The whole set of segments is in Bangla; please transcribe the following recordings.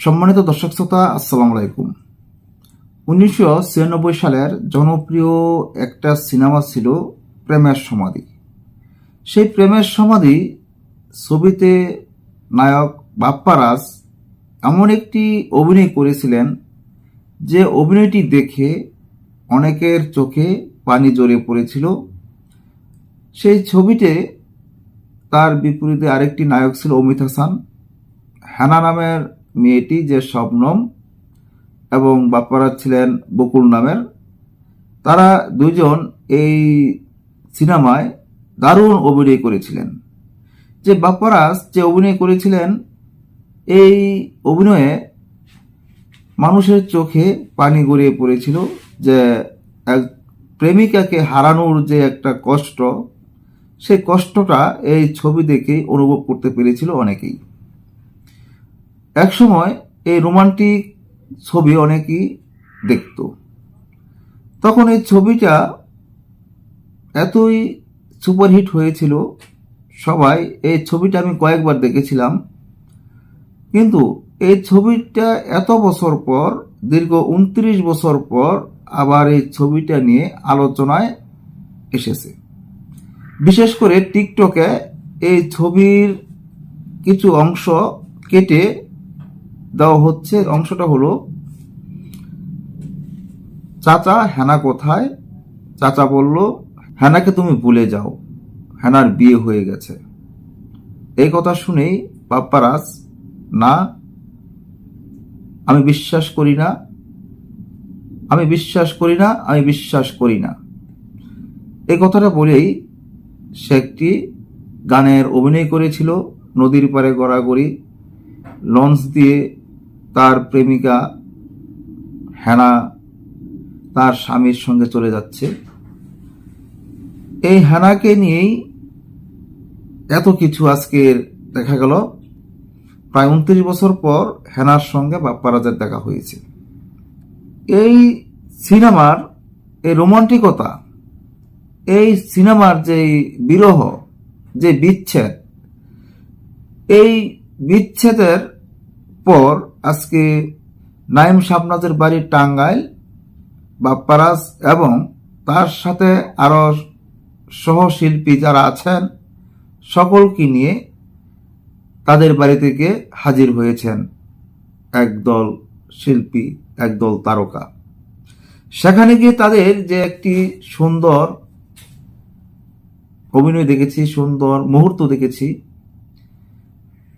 সম্মানিত দর্শক শ্রোতা, আসসালামু আলাইকুম। উনিশশো ছিয়ানব্বই সালের জনপ্রিয় একটা সিনেমা ছিল প্রেমের সমাধি। সেই প্রেমের সমাধি ছবিতে নায়ক বাপ্পারাজ এমন একটি অভিনয় করেছিলেন যে অভিনয়টি দেখে অনেকের চোখে পানি জড়িয়ে পড়েছিল। সেই ছবিতে তার বিপরীতে আরেকটি নায়ক ছিল অমিত হাসান। হ্যানা নামের মেয়েটি যে শবনম এবং বাপ্পারা ছিলেন বকুল নামের, তারা দুজন এই সিনেমায় দারুণ অভিনয় করেছিলেন। যে বাপ্পারাজ যে অভিনয় করেছিলেন, এই অভিনয়ে মানুষের চোখে পানি গড়িয়ে পড়েছিল যে এক প্রেমিকাকে হারানোর যে একটা কষ্ট, সেই কষ্টটা এই ছবি দেখে অনুভব করতে পেরেছিল অনেকেই। একসময় এই রোমান্টিক ছবি অনেকেই দেখত। তখন এই ছবিটা এতই সুপারহিট হয়েছিল, সবাই এই ছবিটা আমি কয়েকবার দেখেছিলাম। কিন্তু এই ছবিটা এত বছর পর, দীর্ঘ উনত্রিশ বছর পর আবার এই ছবিটা নিয়ে আলোচনায় এসেছে। বিশেষ করে টিকটকে এই ছবির কিছু অংশ কেটে দেওয়া হচ্ছে, অংশটা হলো, চাচা হেনা কোথায়? চাচা বলল, হেনাকে তুমি ভুলে যাও, হেনার বিয়ে হয়ে গেছে। এই কথা শুনেই পাপ্পারাজ, না, আমি বিশ্বাস করি না, আমি বিশ্বাস করি না, আমি বিশ্বাস করি না। এই কথাটা বলেই সে একটি গানের অভিনয় করেছিল, নদীর পারে গড়াগড়ি, লঞ্চ দিয়ে তার প্রেমিকা হেনা তার স্বামীর সঙ্গে চলে যাচ্ছে। এই হেনাকে নিয়েই এত কিছু আজকের দেখা গেল। প্রায় উনত্রিশ বছর পর হেনার সঙ্গে বাপ্পারাজের দেখা হয়েছে। এই সিনেমার এই রোমান্টিকতা, এই সিনেমার যে বিরহ, যে বিচ্ছেদ, এই বিচ্ছেদের পর আজকে নাইম শাবনাজের বাড়ি টাঙ্গাইল বাপ্পারাজ এবং তার সাথে আরও সহশিল্পী যারা আছেন, সকলকে নিয়ে তাদের বাড়ি থেকে হাজির হয়েছেন একদল শিল্পী একদল তারকা। সেখানে গিয়ে তাদের যে একটি সুন্দর অভিনয় দেখেছি, সুন্দর মুহূর্ত দেখেছি,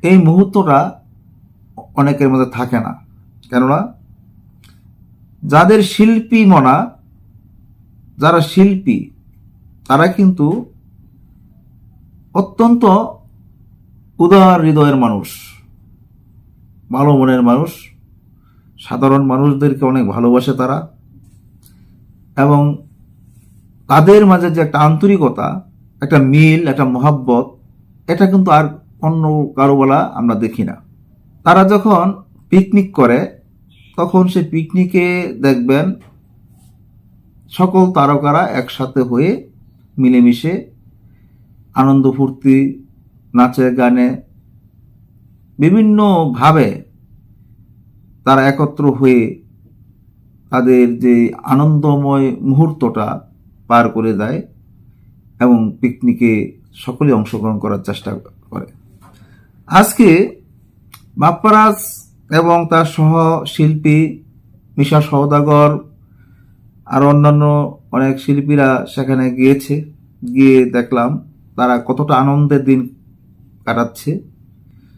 এই মুহূর্তটা অনেকের মধ্যে থাকে না। কেননা যাদের শিল্পী মনা, যারা শিল্পী, তারা কিন্তু অত্যন্ত উদার হৃদয়ের মানুষ, ভালো মনের মানুষ, সাধারণ মানুষদেরকে অনেক ভালোবাসে তারা, এবং তাদের মাঝে যে একটা আন্তরিকতা, একটা মিল, একটা মহাব্বত, এটা কিন্তু আর অন্য কারও বলা আমরা দেখি না। তারা যখন পিকনিক করে, তখন সে পিকনিকে দেখবেন সকল তারকারা একসাথে হয়ে মিলেমিশে আনন্দ ফুর্তি নাচে গানে বিভিন্নভাবে তারা একত্র হয়ে তাদের যে আনন্দময় মুহূর্তটা পার করে দেয় এবং পিকনিকে সকলে অংশগ্রহণ করার চেষ্টা করে। আজকে বাপ্পারাজ এবং তার সহ শিল্পী মিশা সওদাগর আর অন্যান্য অনেক শিল্পীরা সেখানে গিয়েছে। গিয়ে দেখলাম তারা কতটা আনন্দের দিন কাটাচ্ছে।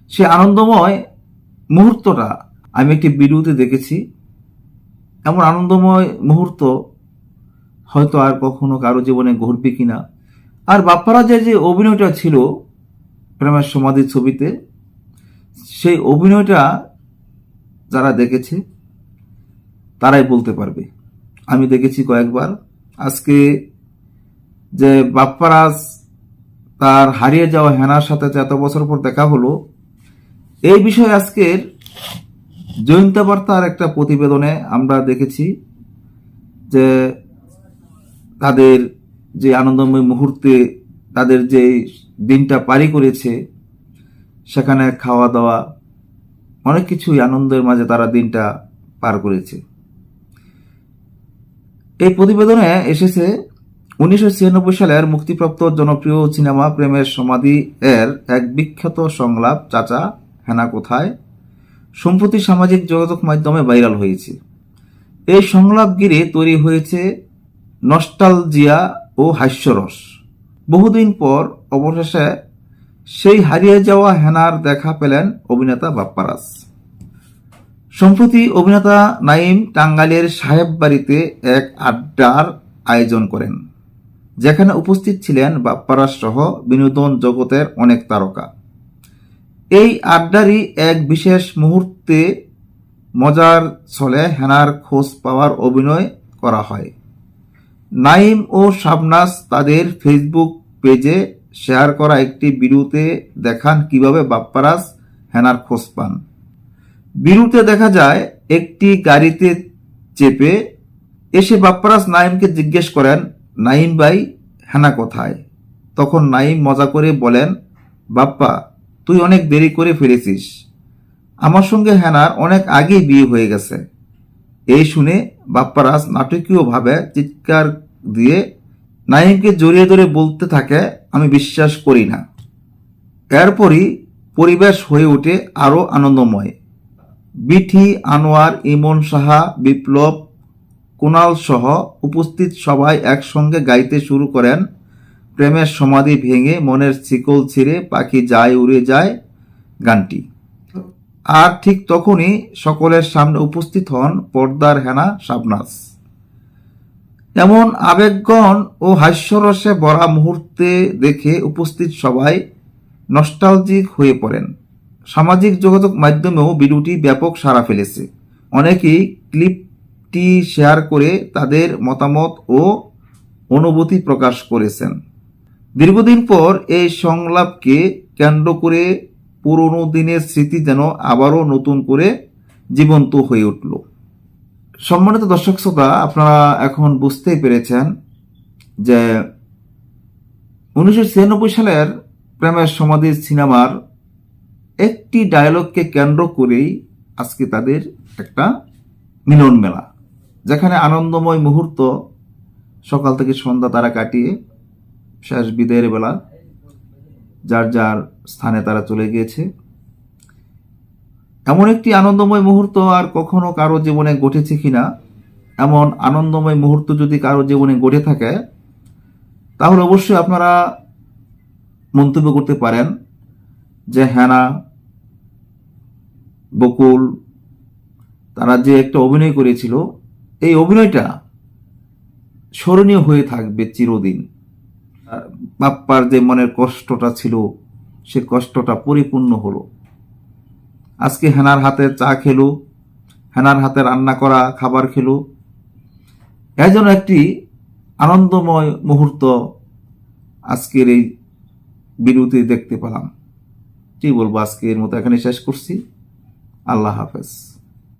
সে আনন্দময় মুহূর্তটা আমি একটি ভিডিওতে দেখেছি। এমন আনন্দময় মুহূর্ত হয়তো আর কখনো কারও জীবনে ঘটবে কিনা। আর বাপ্পারাজের যে অভিনয়টা ছিল প্রেমের সমাধি ছবিতে সেই অভিনয়টা যারা দেখেছে, তারাই বলতে পারবে। আমি দেখেছি কয়েকবার। আজকে যে বাপ্পারাজ তার হারিয়ে যাওয়া হেনার সাথে এত বছর পর দেখা হলো, এই বিষয়ে আজকের জয়ন্ত বার্তার একটা প্রতিবেদনে আমরা দেখেছি যে তাদের যে আনন্দময় মুহূর্তে তাদের যে দিনটা পারি করেছে সেখানে খাওয়া দাওয়া অনেক কিছুই আনন্দের মাঝে তারা দিনটা পার করেছে। এই প্রতিবেদনে এসেছে, উনিশশো ছিয়ানব্বই সালের মুক্তিপ্রাপ্ত জনপ্রিয় সিনেমা প্রেমের সমাধি এর এক বিখ্যাত সংলাপ, চাচা, হেনা কোথায়? সম্প্রতি সামাজিক যোগাযোগ মাধ্যমে ভাইরাল হয়েছে। এই সংলাপ ঘিরে তৈরি হয়েছে নস্টালজিয়া ও হাস্যরস। বহুদিন পর অবশেষে সেই হারিয়ে যাওয়া হেনার দেখা পেলেন অভিনেতা বাপ্পারাজ। সম্প্রতি অভিনেতা নাইম টাঙ্গাইলের সাহেব বাড়িতে এক আড্ডার আয়োজন করেন, যেখানে উপস্থিত ছিলেন বাপ্পারাজ সহ বিনোদন জগতের অনেক তারকা। এই আড্ডারই এক বিশেষ মুহূর্তে মজার ছলে হেনার খোঁজ পাওয়ার অভিনয় করা হয়। নাইম ও শাবনাজ তাদের ফেসবুক পেজে শেয়ার করা একটি ভিডিওতে দেখান কীভাবে বাপ্পারাজ হেনার খোঁজ পান। বিরুতে দেখা যায়, একটি গাড়িতে চেপে এসে বাপ্পারাজ নাইমকে জিজ্ঞেস করেন নাইম ভাই, হেনা কোথায়? তখন নাইম মজা করে বলেন, বাপ্পা, তুই অনেক দেরি করে ফিরেছিস। আমার সঙ্গে হেনার অনেক আগেই বিয়ে হয়ে গেছে। এই শুনে বাপ্পারাজ নাটকীয়ভাবে চিৎকার দিয়ে নাইমকে জড়িয়ে ধরে বলতে থাকে, আমি বিশ্বাস করি না। এরপরই পরিবেশ হয়ে ওঠে আরও আনন্দময়। বিঠি আনোয়ার, ইমন সাহা, বিপ্লব কুণাল সহ উপস্থিত সবাই একসঙ্গে গাইতে শুরু করেন। প্রেমের সমাধি ভেঙে মনের শিকল ছিঁড়ে পাখি যায় উড়ে যায় গানটি। আর ঠিক তখনই সকলের সামনে উপস্থিত হন পর্দার হেনা শাবনাজ। এমন আবেগগণ ও হাস্যরসে ভরা মুহূর্তে দেখে উপস্থিত সবাই নস্টালজিক হয়ে পড়েন। সামাজিক যোগাযোগ মাধ্যমেও ভিডিওটি ব্যাপক সাড়া ফেলেছে। অনেকেই ক্লিপটি শেয়ার করে তাদের মতামত ও অনুভূতি প্রকাশ করেছেন। দীর্ঘদিন পর এই সংলাপকে কেন্দ্র করে পুরনো দিনের স্মৃতি যেন আবারও নতুন করে জীবন্ত হয়ে উঠল। সম্মানিত দর্শক শ্রোতা, আপনারা এখন বুঝতেই পেরেছেন যে উনিশশো ছিয়ানব্বই সালের প্রেমের সমাধি সিনেমার একটি ডায়লগকে কেন্দ্র করেই আজকে তাদের একটা মিলন মেলা, যেখানে আনন্দময় মুহূর্ত, সকাল থেকে সন্ধ্যা তারা কাটিয়ে শেষ বিদায়ের বেলা যার যার স্থানে তারা চলে গিয়েছে। এমন একটি আনন্দময় মুহূর্ত আর কখনো কারও জীবনে ঘটেছে কিনা? এমন আনন্দময় মুহূর্ত যদি কারও জীবনে ঘটে থাকে, তাহলে অবশ্যই আপনারা মন্তব্য করতে পারেন যে হ্যানা বকুল, তারা যে একটা অভিনয় করেছিল, এই অভিনয়টা স্মরণীয় হয়ে থাকবে চিরদিন। বাপ্পার যে মনের কষ্টটা ছিল, সে কষ্টটা পরিপূর্ণ হলো। আজকে হেনার হাতে চা খেলু, হেনার হাতে রান্না করা খাবার খেলু। এই জন্য একটি আনন্দময় মুহূর্ত আজকের এই বিরতি দেখতে পেলাম। কি বলব, আজকের মতো এখানে শেষ করছি। আল্লাহ হাফেজ।